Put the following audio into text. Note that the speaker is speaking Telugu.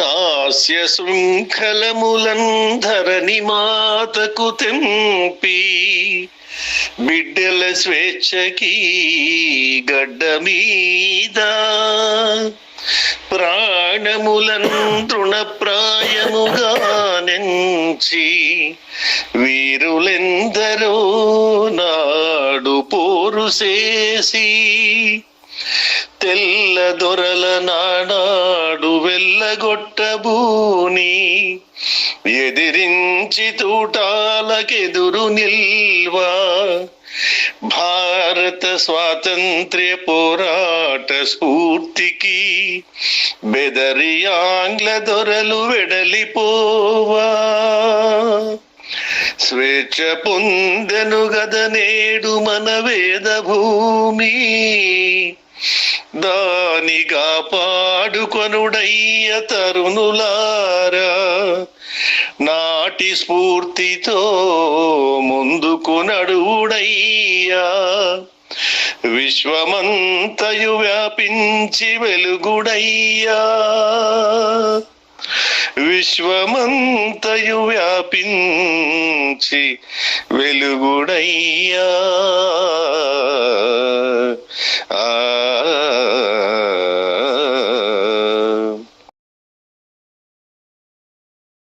దాస్య శృంఖలములంధరని మాతకు తెంపి బిడ్డల స్వేచ్ఛకి గడ్డ మీద ప్రాణములను తృణప్రాయముగా నెంచి వీరులెందరో నాడు పోరుసేసి చేసి తెల్ల దొరల నానాడు వెళ్ళగొట్టబూని ఎదిరించి తూటాలకెదురు నిల్వా. భారత స్వాతంత్ర్య పోరాట స్ఫూర్తికి బెదరి ఆంగ్ల దొరలు వెడలిపోవా. స్వేచ్ఛ పొందెను గద నేడు మన వేద భూమి దానిగా పాడుకొనుడయ్య తరుణులారా నాటి స్ఫూర్తితో ముందుకు నడువుడయ్యా. విశ్వమంతయు వ్యాపించి వెలుగుడయ్యా. విశ్వమంతయు వ్యాపించి వెలుగుడయ్యా.